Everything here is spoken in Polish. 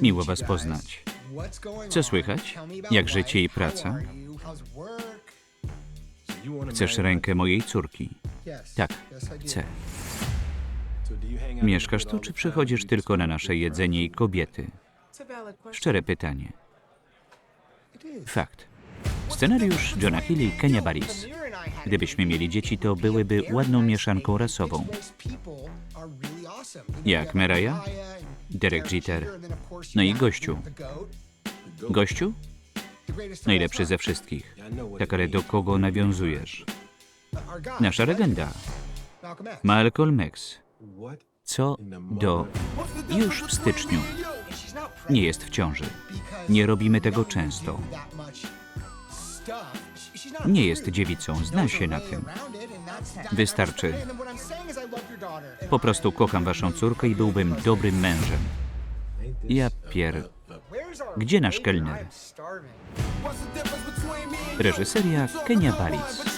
Miło was poznać. Co słychać? Jak życie i praca? Chcesz rękę mojej córki? Tak, chcę. Mieszkasz tu, czy przychodzisz tylko na nasze jedzenie i kobiety? Szczere pytanie. Fakt. Scenariusz Johna Hill i Kenia Barris. Gdybyśmy mieli dzieci, to byłyby ładną mieszanką rasową. Jak Mariah, Derek Jeter, no i gościu. Gościu? Najlepszy ze wszystkich. Tak, ale do kogo nawiązujesz? Nasza legenda. Malcolm X. Co do... Już w styczniu. Nie jest w ciąży. Nie robimy tego często. Nie jest dziewicą, zna się na tym. Wystarczy. Po prostu kocham waszą córkę i byłbym dobrym mężem. Ja pier... Gdzie nasz kelner? Reżyseria Kenia Baris.